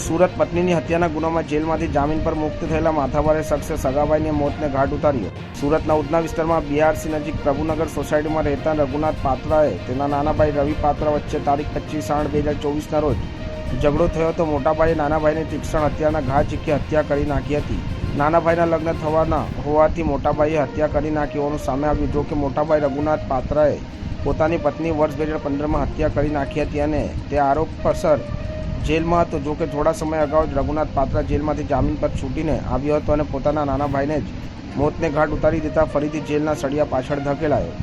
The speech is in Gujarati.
સુરત પત્નીની હત્યાના ગુનામાં જેલમાંથી જામીન પર મુક્ત થયેલા માથાભારે શખ્સે સગાભાઈને મોતને ઘાટ ઉતાર્યો. સુરતના ઉધના વિસ્તારમાં બીઆરસી નજીક પ્રભુનગર સોસાયટીમાં રહેતા રઘુનાથ પાત્રાએ તેના નાનાભાઈ રવિ પાત્રા વચ્ચે તારીખ પચીસ આઠ બે હજાર ચોવીસના રોજ ઝઘડો થયો તો મોટાભાઈએ નાનાભાઈને તીક્ષણ હત્યાના ઘા ચીખી હત્યા કરી નાખી હતી. નાનાભાઈના લગ્ન થવાના હોવાથી મોટાભાઈએ હત્યા કરી નાખી હોવાનું સામે આવ્યું. જો કે મોટાભાઈ રઘુનાથ પાત્રાએ પોતાની પત્ની વર્ષ બે હજાર પંદરમાં હત્યા કરી નાખી હતી અને તે આરોપસર જેલમાં હતો. જો કે થોડા સમય અગાઉ જ રઘુનાથ પાત્રા જેલમાંથી જામીન પર છૂટીને આવ્યો હતો અને પોતાના નાના ભાઈને જ મોતને ઘાટ ઉતારી દેતા ફરીથી જેલના સળિયા પાછળ ધકેલાયો.